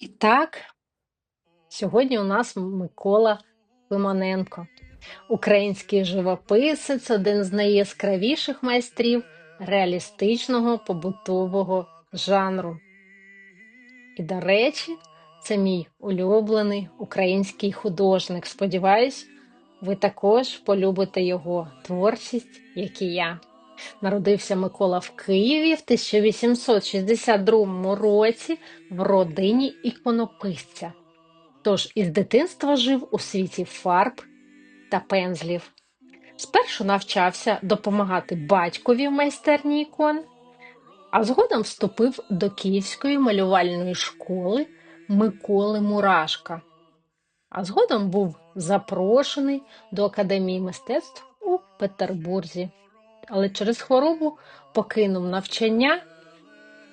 І так, сьогодні у нас Микола Пимоненко, український живописець, один з найяскравіших майстрів реалістичного побутового жанру. І, до речі, це мій улюблений український художник. Сподіваюсь, ви також полюбите його творчість, як і я. Народився Микола в Києві в 1862 році в родині іконописця. Тож із дитинства жив у світі фарб та пензлів. Спершу навчався допомагати батькові в майстерні ікон, а згодом вступив до Київської малювальної школи Миколи Мурашка. А згодом був запрошений до Академії мистецтв у Петербурзі але через хворобу покинув навчання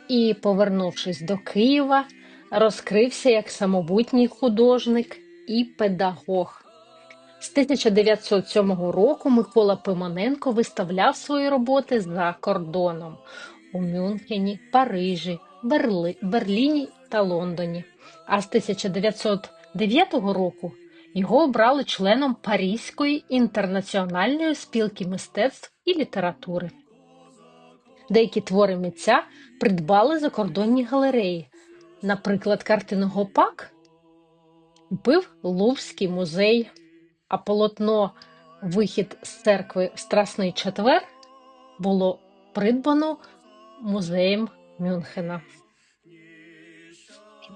і, повернувшись до Києва, розкрився як самобутній художник і педагог. З 1907 року Микола Пимоненко виставляв свої роботи за кордоном у Мюнхені, Парижі, Берли... Берліні та Лондоні. А з 1909 року його обрали членом Паризької інтернаціональної спілки мистецтв і літератури. Деякі твори митця придбали закордонні галереї. Наприклад, картину Гопак купив Луврський музей, а полотно Вихід з церкви в Страсний четвер було придбано музеєм Мюнхена.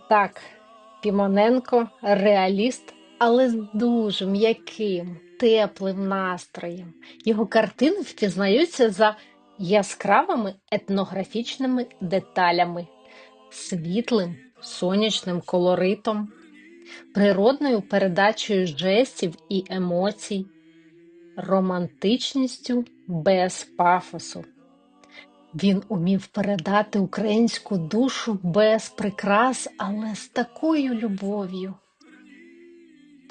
Так, Пімоненко реаліст але з дуже м'яким, теплим настроєм. Його картини впізнаються за яскравими етнографічними деталями, світлим сонячним колоритом, природною передачею жестів і емоцій, романтичністю без пафосу. Він умів передати українську душу без прикрас, але з такою любов'ю.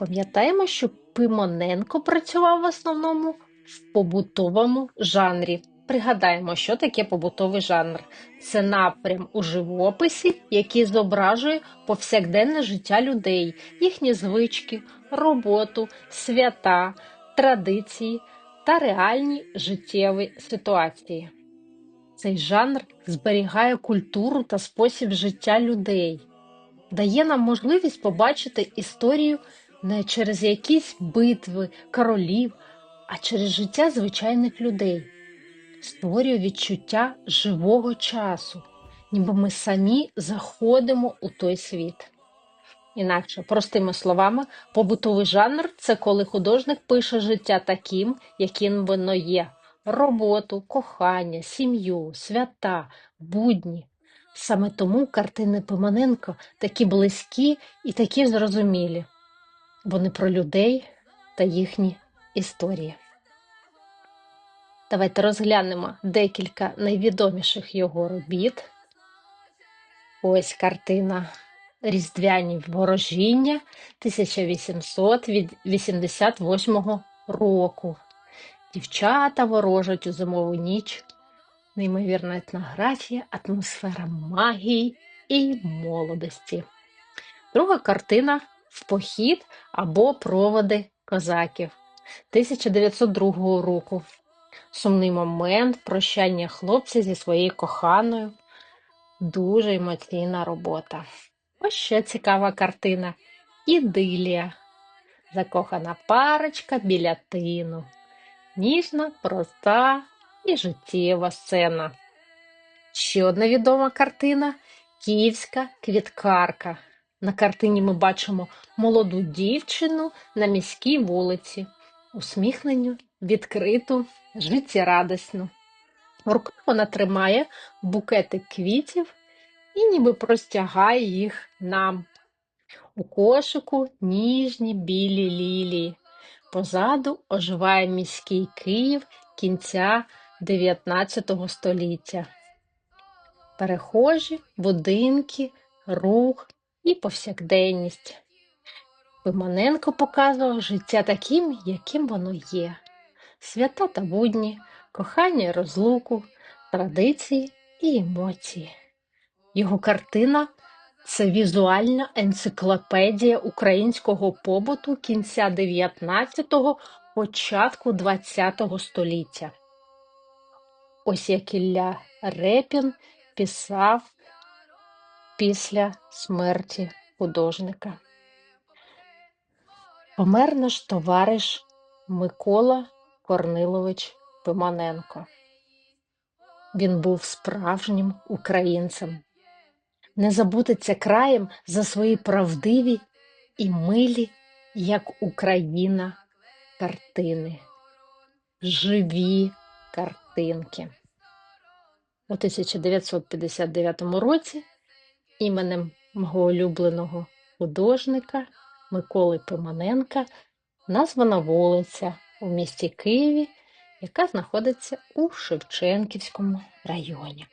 Пам'ятаємо, що Пимоненко працював в основному в побутовому жанрі. Пригадаємо, що таке побутовий жанр. Це напрям у живописі, який зображує повсякденне життя людей, їхні звички, роботу, свята, традиції та реальні життєві ситуації. Цей жанр зберігає культуру та спосіб життя людей, дає нам можливість побачити історію не через якісь битви королів, а через життя звичайних людей, створює відчуття живого часу, ніби ми самі заходимо у той світ. Інакше, простими словами, побутовий жанр це коли художник пише життя таким, яким воно є: роботу, кохання, сім'ю, свята, будні. Саме тому картини Пиманенко такі близькі і такі зрозумілі. Вони про людей та їхні історії. Давайте розглянемо декілька найвідоміших його робіт. Ось картина Різдвяні ворожіння 1888 року. Дівчата ворожать у зимову ніч, неймовірна етнографія, атмосфера магії і молодості. Друга картина в похід або проводи козаків 1902 року. Сумний момент прощання хлопця зі своєю коханою. Дуже емоційна робота. Ось ще цікава картина. Ідилія. Закохана парочка біля тину. Ніжна, проста і життєва сцена. Ще одна відома картина Київська квіткарка. На картині ми бачимо молоду дівчину на міській вулиці, усміхненню, відкриту, життєрадісну. В руках вона тримає букети квітів і ніби простягає їх нам. У кошику ніжні білі лілії. Позаду оживає міський Київ кінця 19 століття. Перехожі, будинки, рух і повсякденність. Пимоненко показував життя таким, яким воно є: свята та будні, кохання і розлуку, традиції і емоції. Його картина Це візуальна енциклопедія українського побуту кінця 19-го, початку 20-го століття. Ось як Ілля Репін писав після смерті художника. Помер наш товариш Микола Корнилович Пимоненко. Він був справжнім українцем. Не забудеться краєм за свої правдиві і милі, як Україна, картини, живі картинки. У 1959 році іменем мого улюбленого художника Миколи Пимоненка названа вулиця у місті Києві, яка знаходиться у Шевченківському районі.